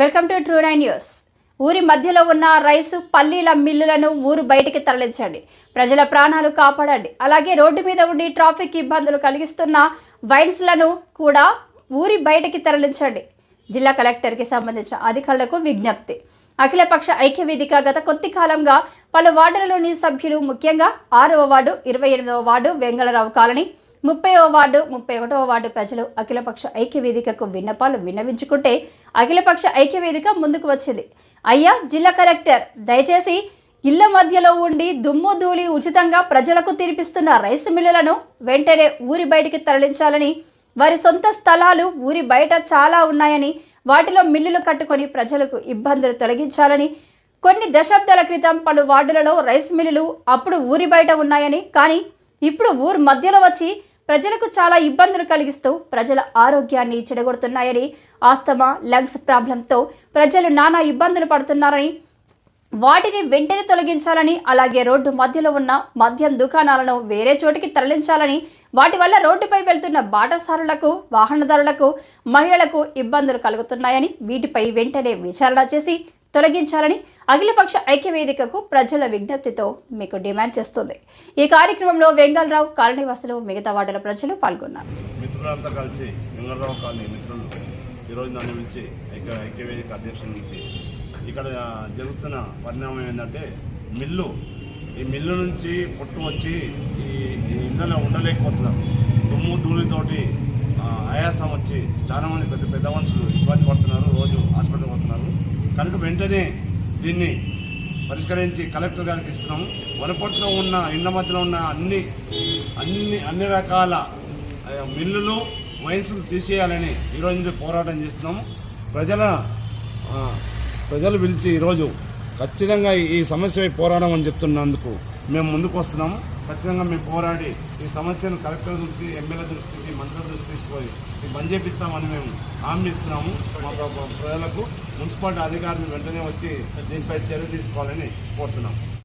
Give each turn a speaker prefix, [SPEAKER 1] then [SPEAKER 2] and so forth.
[SPEAKER 1] Welcome to true nine news. ఊరి మధ్యలో ఉన్న రైసు పల్లీల మిల్లులను ఊరు బయటికి తరలించండి. ప్రజల ప్రాణాలు కాపాడండి. అలాగే రోడ్డు మీద ఉండి ట్రాఫిక్ ఇబ్బందులు కలిగిస్తున్న వైన్స్లను కూడా ఊరి బయటికి తరలించండి. జిల్లా కలెక్టర్కి సంబంధించిన అధికారులకు విజ్ఞప్తి. అఖిలపక్ష ఐక్య వేదిక గత కొద్ది కాలంగా పలు వార్డులలోని సభ్యులు ముఖ్యంగా ఆరవ వార్డు ఇరవై ఎనిమిదవ వార్డు వెంగళరావు కాలనీ ముప్పైవ వార్డు ముప్పై ఒకటవ వార్డు ప్రజలు అఖిలపక్ష ఐక్య వేదికకు విన్నపాలు విన్నవించుకుంటే అఖిలపక్ష ఐక్య వేదిక ముందుకు వచ్చింది. అయ్యా జిల్లా కలెక్టర్ దయచేసి ఇళ్ళ మధ్యలో ఉండి దుమ్ము ధూళి ఉచితంగా ప్రజలకు తినిపిస్తున్న రైస్ మిల్లులను వెంటనే ఊరి బయటికి తరలించాలని వారి సొంత స్థలాలు ఊరి బయట చాలా ఉన్నాయని వాటిలో మిల్లులు కట్టుకొని ప్రజలకు ఇబ్బందులు తొలగించాలని కొన్ని దశాబ్దాల క్రితం పలు వార్డులలో రైస్ మిల్లులు అప్పుడు ఊరి బయట ఉన్నాయని కానీ ఇప్పుడు ఊరు మధ్యలో వచ్చి ప్రజలకు చాలా ఇబ్బందులు కలిగిస్తూ ప్రజల ఆరోగ్యాన్ని చెడగొడుతున్నాయని ఆస్తమా లంగ్స్ ప్రాబ్లంతో ప్రజలు నానా ఇబ్బందులు పడుతున్నారని వాటిని వెంటనే తొలగించాలని అలాగే రోడ్డు మధ్యలో ఉన్న మద్యం దుకాణాలను వేరే చోటికి తరలించాలని వాటి వల్ల రోడ్డుపై వెళ్తున్న బాటసారులకు వాహనదారులకు మహిళలకు ఇబ్బందులు కలుగుతున్నాయని వీటిపై వెంటనే విచారణ చేసి తొలగించాలని అఖిలపక్ష ఐక్యవేదికకు ప్రజల విజ్ఞప్తితో మీకు డిమాండ్ చేస్తుంది. ఈ కార్యక్రమంలో వెంగళరావు కాలనీవాసులు మిగతా వార్డుల ప్రజలు పాల్గొన్నారు.
[SPEAKER 2] మిత్రులంతా కలిసి వెంగళరావు కాలనీ మిత్రులు ఈరోజు నన్ను పిలిచి ఐక్య ఐక్యవేదిక అధ్యక్షుల నుంచి ఇక్కడ జరుగుతున్న పరిణామం ఏంటంటే మిల్లు ఈ మిల్లు నుంచి పుట్టు వచ్చి ఈ ఈ ఇళ్ళలో ఉండలేకపోతున్నారు. దుమ్ము ధూళితోటి ఆయాసం వచ్చి చాలామంది పెద్ద పెద్ద మనుషులు ఇబ్బంది పడుతున్నారు. కనుక వెంటనే దీన్ని పరిష్కరించి కలెక్టర్ గారికి ఇస్తున్నాము వనపర్తిలో ఉన్న ఇండ్ల మధ్యలో ఉన్న అన్ని అన్ని అన్ని రకాల మిల్లులు వైన్స్లు తీసేయాలని ఈరోజు నుంచి పోరాటం చేస్తున్నాము ప్రజల ప్రజలు పిలిచి ఈరోజు ఖచ్చితంగా ఈ సమస్యపై పోరాటం అని చెప్తున్నందుకు మేము ముందుకు వస్తున్నాము ఖచ్చితంగా మేము పోరాడి ఈ సమస్యను కలెక్టర్ దృష్టి ఎమ్మెల్యే దృష్టికి మంత్రుల దృష్టి తీసుకొని ఇది బంద్ చేపిస్తామని మేము హామీ ఇస్తున్నాము. మా ప్రజలకు మున్సిపాలిటీ అధికారులు వెంటనే వచ్చి దీనిపై చర్య తీసుకోవాలని కోరుతున్నాము